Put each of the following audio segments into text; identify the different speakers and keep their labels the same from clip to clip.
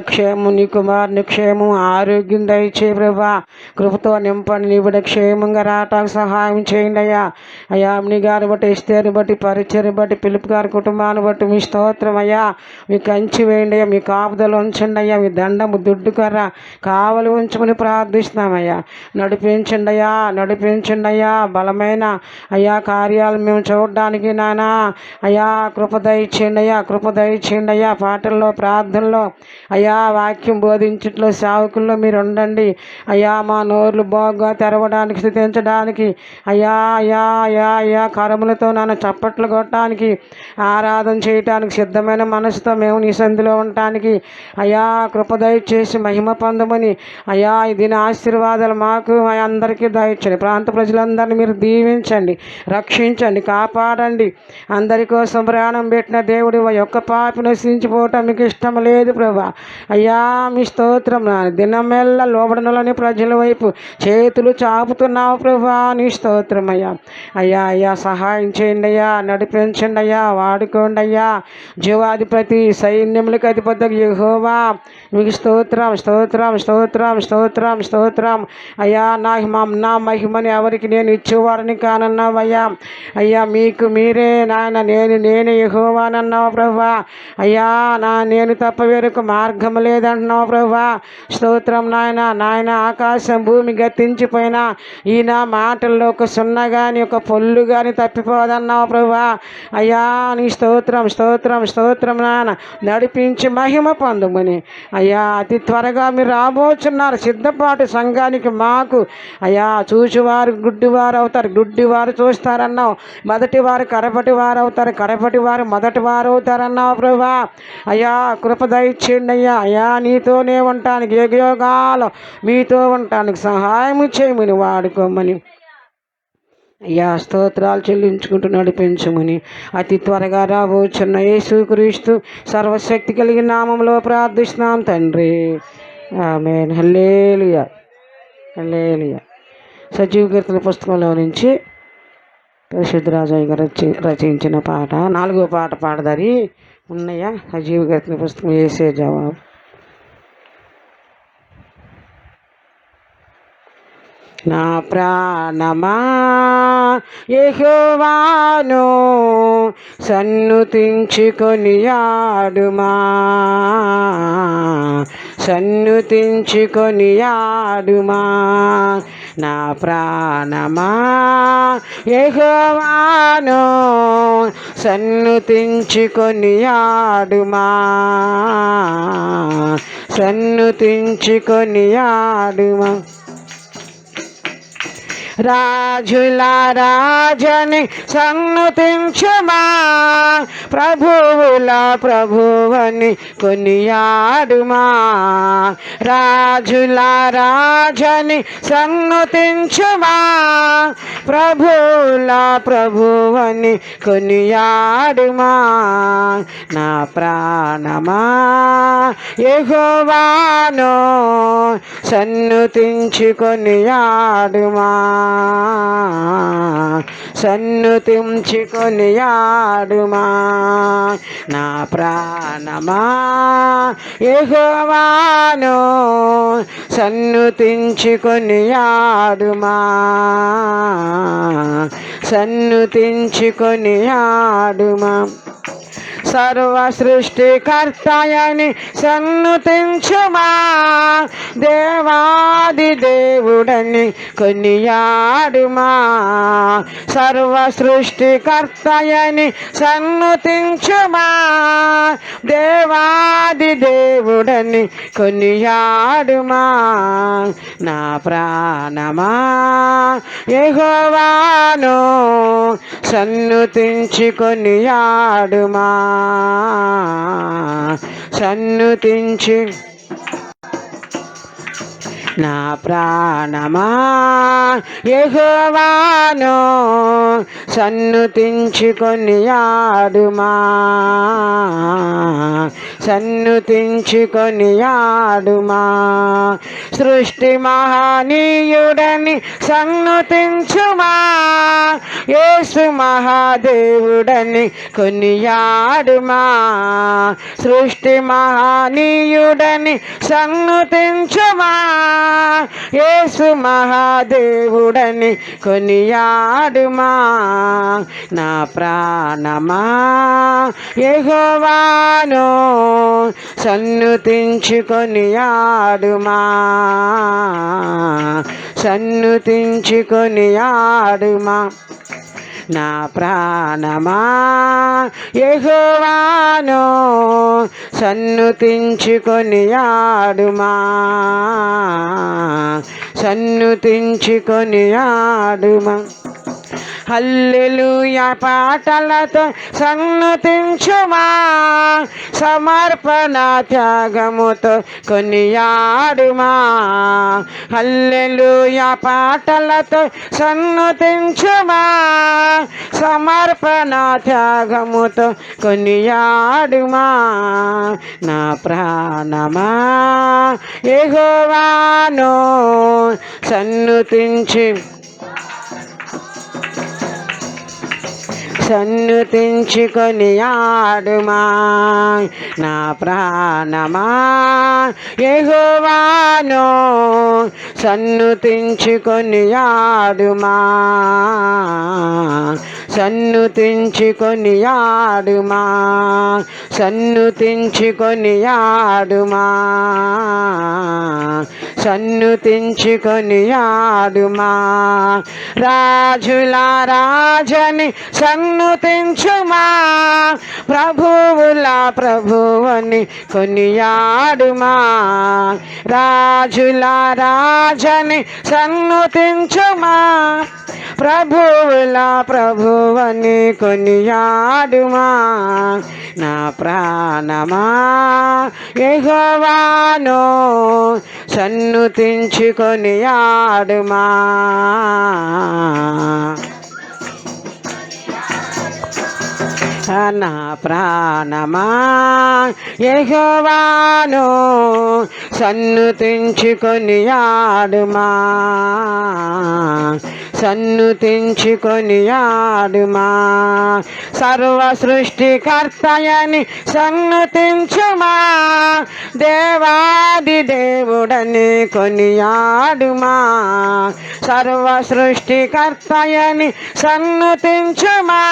Speaker 1: క్షేమం నీ కుమారుని క్షేమం ఆరోగ్యం దయచే ప్రభా. కృపతో నింపండి నీ బిడ్డ క్షేమంగా రావటానికి సహాయం చేయండి అయ్యా. అయ్యా మీ గారిని బట్టి ఇస్తేని బట్టి పరిచయని బట్టి పిలుపు గారి కుటుంబాన్ని బట్టి మీ స్తోత్రం అయ్యా. మీ కంచి వేయండి అయ్యా మీ కాపుదలు ఉంచండి అయ్యా. మీ దండము దుడ్డు కర్ర కావలి ఉంచమని ప్రార్థిస్తున్నామయ్యా నడిపించండి అయ్యా నడిపించండి అయ్యా. బలమైన అయ్యా కార్యాలు మేము చూడడానికి నానా అయ్యా కృప దయచేయండి అయ్యా కృప దయచేయండి అయ్యా. పాటల్లో ప్రార్థనలో అయ్యా వాక్యం బోధించట్లో సేవకుల్లో మీరు ఉండండి అయ్యా మా నోర్లు బాగా తెరవడానికి స్థుతించడానికి. అయ్యా అయ్యా అయ్యా అయ్యా కరములతో నన్ను చప్పట్లు కొట్టడానికి ఆరాధన చేయటానికి సిద్ధమైన మనసుతో మేము నీ సంధిలో ఉండటానికి. అయ్యా కృప దయచేసి మహిమ పొందమని. అయ్యా దీని ఆశీర్వాదాలు మాకు అందరికీ దయచండి ప్రాంత ప్రజలందరినీ మీరు దీవించండి రక్షించండి కాపాడండి. అందరి కోసం ప్రాణం పెట్టిన దేవుడు యొక్క పాపి నశించిపోవటం మీకు ఇష్టం లేదు ప్రభా. అయ్యా మీ స్తోత్రం నా దినమెల్ల లోబడనలోని ప్రజల వైపు చేతులు చాపుతున్నావు ప్రభా నీ స్తోత్రం అయ్యా. అయ్యా అయ్యా సహాయం చేయండి అయ్యా నడిపించండి అయ్యా వాడుకోండి అయ్యా. జీవాధిపతి సైన్యములకు అధిపతి యహోవా మీకు స్తోత్రం స్తోత్రం స్తోత్రం స్తోత్రం స్తోత్రం. అయ్యా నా నా మహిమని ఎవరికి నేను ఇచ్చేవాడిని కానన్నావయ్యా. అయ్యా మీకు మీరే నాయన నేను నేను ఎగువానన్నావు ప్రభా అయ్యా నా నేను తప్ప వేరకు మార్గం లేదంటున్నావు ప్రభా స్తోత్రం నాయన నాయన ఆకాశం భూమి గతించిపోయిన ఈయన మాటల్లో ఒక సున్న కానీ ఒక పొల్లు కానీ తప్పిపోదన్నావు ప్రభా అయ్యా నీ స్తోత్రం స్తోత్రం స్తోత్రం నాయన నడిపించి మహిమ పొందుమని. అయ్యా అతి త్వరగా మీరు రాబోచున్నారు. సిద్ధపాటు సంఘానికి మాకు అయ్యా చూచువారు గుడ్డివారు అవుతారు. గుడ్డివారు చూస్తారన్నావు. మొదటి వారు కడపటి వారు అవుతారు. కడపటి వారు మొదటి వారు అవుతారన్నావు ప్రభా. అయ్యా కృప అయ్యా. అయ్యా నీతోనే ఉంటానికి యోగయోగాలు మీతో ఉండటానికి సహాయం చేయమని వాడుకోమని అయ్యా స్తోత్రాలు చెల్లించుకుంటూ నడిపించమని. అతి త్వరగా రాబోచున్న యేసుక్రీస్తు సర్వశక్తి కలిగిన నామంలో ప్రార్థిస్తున్నాం తండ్రి. ఆమె హల్లేలుయా. హల్లేలుయా. సజీవ కీర్తన పుస్తకంలో నుంచి పరిశుద్ధరాజయ్య గారు రచి రచించిన పాట నాలుగో పాట పాడదారి. ఉన్నాయా? సజీవ కీర్తన పుస్తకం వేసే జవాబు. నా ప్రాణమా యహోవాను సన్నుతించుకొని ఆడుమా సన్నుతించుకొని ఆడుమా నా ప్రాణమా. యహోవాను సన్నుతించుకొని ఆడుమా సన్నుతించుకొని ఆడుమా రాజుల రాజని సన్నుతించుమా ప్రభువుల ప్రభువని కొనియాడుమా? రాజుల రాజని సన్నుతించుమా ప్రభువుల ప్రభువని కొనియాడుమా? నా ప్రాణమా? యెహోవాను సన్నుతించుకొని ఆడుమా సన్నుతించుకొని ఆడుమా నా ప్రాణమా యెహోవాను సన్నుతించుకొని ఆడుమా సన్నుతించుకొని ఆడుమా సర్వ సృష్టికర్తయని సన్నుతించుమా. దేవాది దేవుడని కొనియాడుమా. సర్వ సృష్టికర్తయని సన్నుతించుమా. దేవాది దేవుడని కొనియాడుమా. నా ప్రాణమా. ఎహోవాను సన్నుతించుకొని ఆడుమా సన్నుతించి నా ప్రాణమా? యహోవాను సన్నుతించుకొని ఆడుమా సన్నుతించుకొని ఆడుమా సృష్టి మహానీయుడని సన్నుతించుమా. యేసు మహాదేవుడని కొనియాడుమా. సృష్టి మహానీయుడని సన్నుతించుమా. యేసు మహాదేవుడని కొనియాడుమా. నా ప్రాణమా యెహోవాను. సన్నుతించుకొని ఆడుమా. సన్నుతించుకొని ఆడుమా. నా ప్రాణమా. ఎగువాను సన్నుతించుకొని ఆడుమా. సన్నుతించుకొని ఆడుమా. హల్లెలూయ పాటలతో సన్నుతించుమా. సమర్పణ త్యాగముతో కొనియాడుమా. హల్లెలూయా పాటలతో సన్నుతించుమా. సమర్పణ త్యాగముతో కొనియాడుమా. నా ప్రాణమా ఎగోవాను సన్నుతించి సన్ను తెంచుకొని ఆడుమా నా ప్రాణమా. ఎగువాను సన్నుతించుకొని ఆడుమా సన్నుతించుకొని ఆడుమా సన్నుతించుకొని ఆడుమా సన్నుతించుకొని ఆడుమా రాజుల రాజని సన్నుతించుమా ప్రభువుల ప్రభువని కొనియాడుమా? రాజుల రాజని సన్నుతించుమా ప్రభువులా ప్రభువని కొనియాడుమా? నా ప్రాణమా? ఎగవాను సన్నుతించుకొని ఆడుమా నా ప్రాణమా? యెహోవాను సన్నుతించుకొని ఆడుమా? సన్నుతించుకొని ఆడుమా. సర్వ సృష్టికర్తయని సన్నుతించుమా దేవాది దేవుడని కొనియాడుమా సర్వ సృష్టికర్తయని సన్నుతించుమా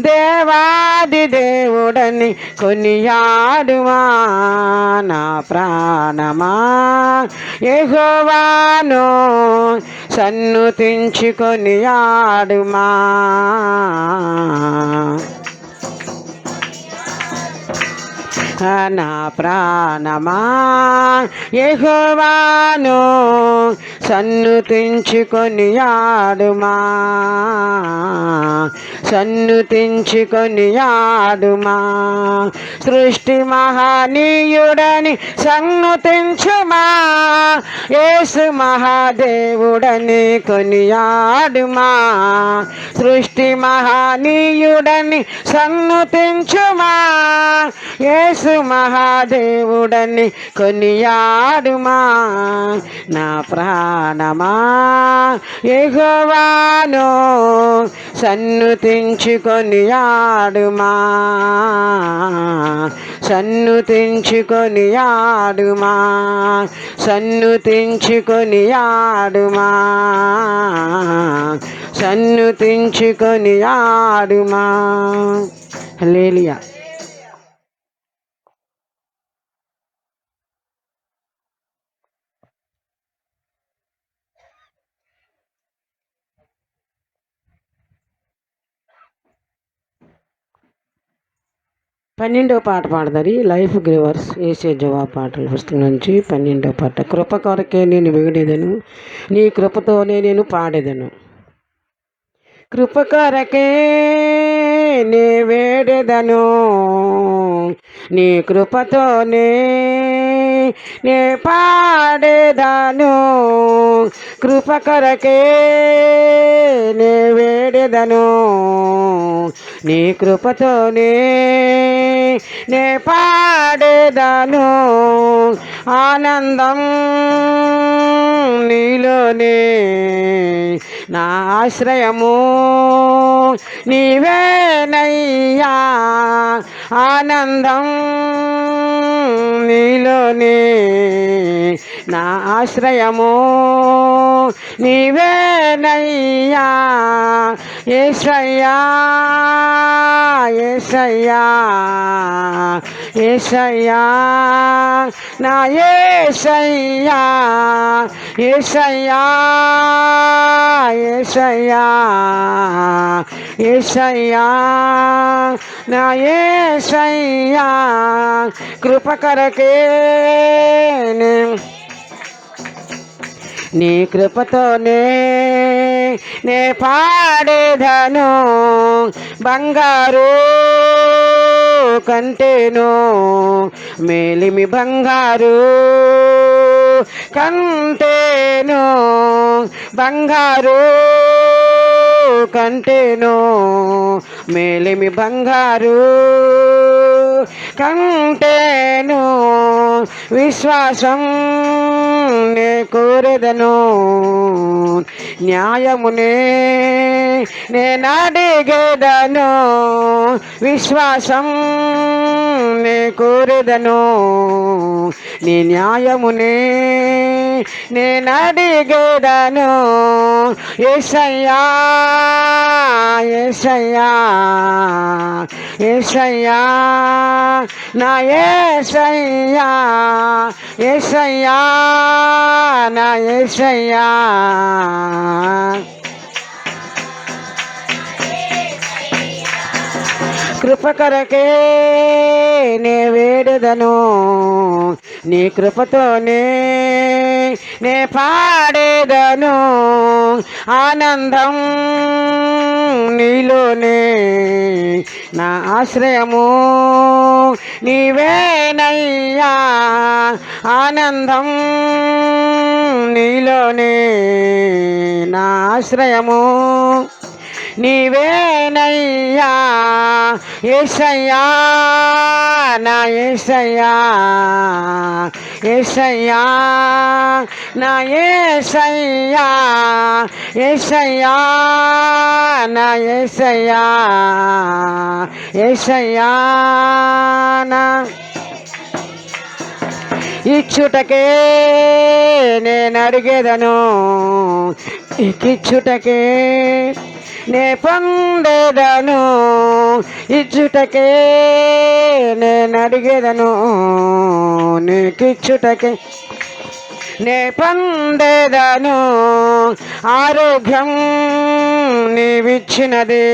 Speaker 1: దేవాది దేవుడని కొనియాడుమా నా ప్రాణమా. ఎగోవాను సన్నుతించుకొని ఆడుమా. నా ప్రాణమా యెహోవాను సన్నుతించుకొని ఆడుమా. సన్నుతించుకొని ఆడుమా. సృష్టి మహానీయుడని సన్నుతించుమా. యేసు మహాదేవుడని కొనియాడుమా సృష్టి మహానీయుడని సన్నుతించుమా. యేసు మహాదేవుడని కొనియాడుమా నా ప్రాణమా. ఎగవాను సన్నుతించుకొని ఆడుమా సన్నుతించుకొని ఆడుమా సన్నుతించుకొని ఆడుమా సన్నుతించుకొని ఆడుమా లేలియా పన్నెండో పాట పాడదరి లైఫ్ గ్రివర్స్ ఏసే జవాబు పాటల పుస్తకం నుంచి పన్నెండో పాట. కృప కొరకే నేను వేడేదను నీ కృపతోనే నేను పాడేదను. కృప కొరకే నే వేడెదను నీ కృపతోనే నే పాడేదను. కృప కొరకే నే వేడేదను నీ కృపతోనే నే పాడేదను ఆనందం నీలోనే. నా ఆశ్రయము నీవేనయ్యా. ఆనందం నీలోనే నా ఆశ్రయము. నీవేనయ్యా ఏసయ్యా ఏసయ్యా ఏసయ్యా నా ఏసయ్యా ఏసయ్యా ఏసయ్యా ఏసయ్యా నా ఏసయ్యా. కృపకర కరకే నీ కృపతోనే నే పాడేదను బంగారు కంటేను మేలిమి బంగారు కంటేను బంగారు కంటేను మేలిమి బంగారు కంటేను విశ్వాసం నే కోరెదను. న్యాయమునే నేనడిగేదను విశ్వాసం నే కోరెదను. నీ న్యాయమునే నేను అడిగేదను ఏసయ్యా ఏసయ్యా ఏసయ్యా నా ఏసయ్యా ఏసయ్యా నా ఏసయ్యా. కృప కరకే నే వేడదను. నీ కృపతోనే నే పాడేదను. ఆనందం నీలోనే నా ఆశ్రయము. నీవేనయ్యా ఆనందం నీలోనే నా ఆశ్రయము. నీవేనయ్యా ఏసయ్యా నా ఏసయ్యా ఏసయ్యా నా ఏసయ్యా ఏసయ్యా నా ఏసయ్యా ఏసయ్యా నా ఇచ్చుటకే నేను అడిగేదను ఇచ్చుటకే నే పొందేదను ఇచ్చుటకే నేను అడిగేదను నీకిచ్చుటకే. నే పొందేదను ఆరోగ్యం నీవిచ్చినదే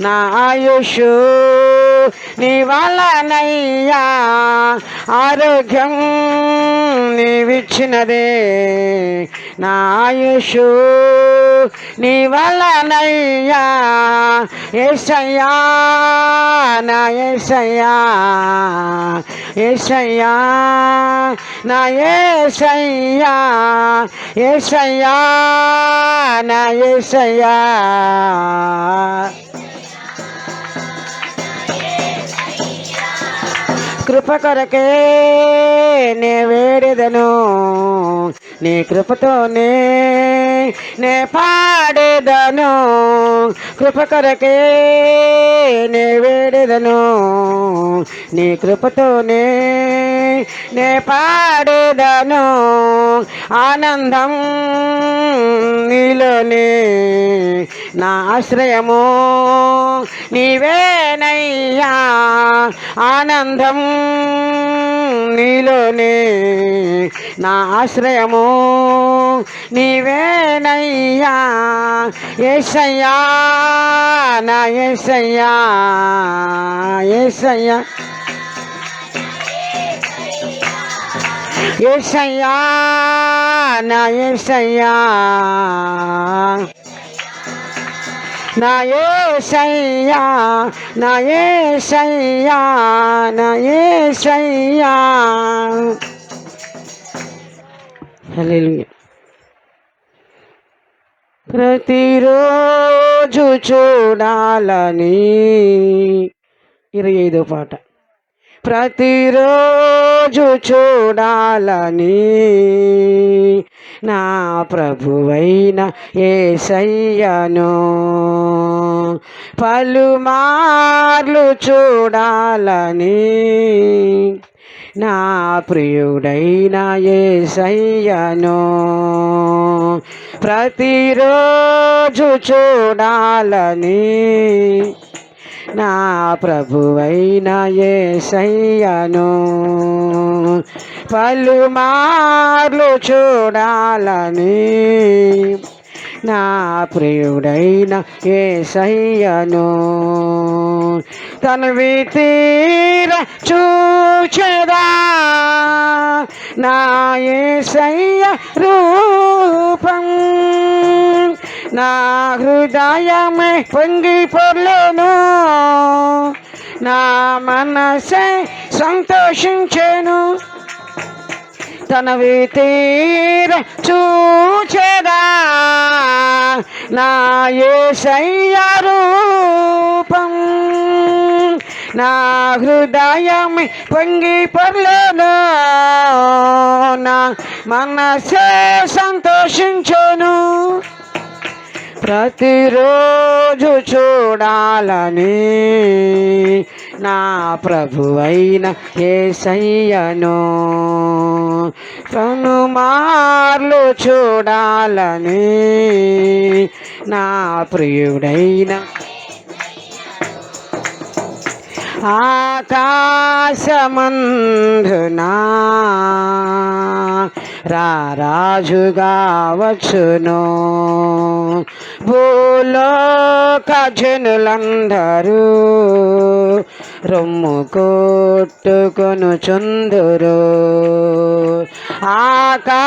Speaker 1: నా ఆయుష్. నీ ఆరోగ్యం నీవిచ్చినదే. నా ఆయుష్ నీ వల్లనయ్యా. ఏసయ్యా నా ఏసయ్యా. ఏసయ్యా నా ఏసయ్యా. ఏసయ్యా నా ఏసయ్యా. కృప కొరకే నే వేడెదను. నీ కృపతోనే నే పాడేదను. కృప కొరకే నే వేడెదను. నీ కృపతోనే నే పాడేదను ఆనందం నీలోనే నా ఆశ్రయము. నీవేనయ్యా ఆనందం నీలోనే నా ఆశ్రయము. నీవేనయ్యా ఏసయ్యా నా ఏసయ్యా ఏసయ్యా. ఏసయ్యా నా ఏసయ్యా. నా ఏసయ్యా నా ఏసయ్యా నా ఏసయ్యా. ప్రతిరోజు చూడాలని ఇరవై ఐదో పాట. ప్రతిరోజు చూడాలని నా ప్రభువైన ఏసయ్యను. పలుమార్లు చూడాలని నా ప్రియుడైన ఏసయ్యను. ప్రతిరోజు చూడాలని నా ప్రభువైన ఏసయ్యను. పలుమార్లు చూడాలని నా ప్రియుడైన ఏసయ్యను. తను తీర చూచదా నా ఏసయ్య రూపం. నా హృదయమే పొంగి పొర్లేను. నా మనసే సంతోషించేను. తనవి తీర చూచేదా. నా ఏసయ్య రూపం. నా హృదయం పొంగి పొర్లేను. నా మనసే సంతోషించను. ప్రతిరోజు చూడాలని నా ప్రభువైన ఏసయ్యను. కనుమార్లు చూడాలని నా ప్రియుడైన ఆకాశమందునా రారాజుగా వచ్చును భూలోక జనులందరూ రొమ్ము కొట్టుకొను చుందురు. ఆకాశమందునా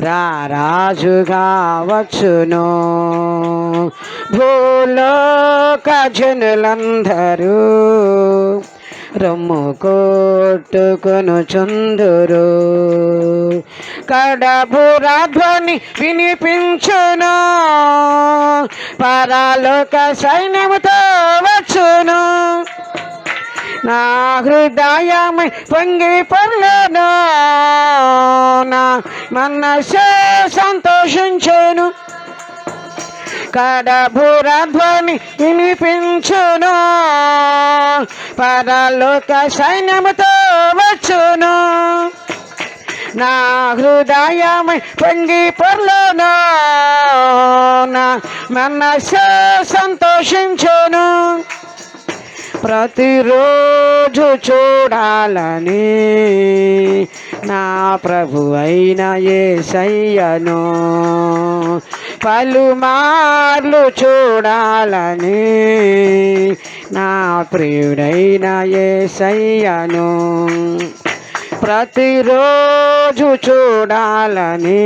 Speaker 1: రారాజుగా వచ్చును భూలోక జనులందరూ రొమ్ము కొట్టుకొను చుందురు. కడపుర ధ్వని వినిపించును. పరాలోక సైన్యముతో వచ్చును. నా హృదయమై పొంగి పొర్లను. నా మనసే సంతోషించును. కడభుర ధ్వని వినిపించును. పరలోక సైన్యముతో వచ్చును. నా హృదయం పొంగి నా మనసు సంతోషించును. ప్రతిరోజు చూడాలని నా ప్రభు అయిన ఏసయ్యను. పలుమార్లు చూడాలని నా ప్రియుడైన ఏసయ్యను ప్రతిరోజు చూడాలని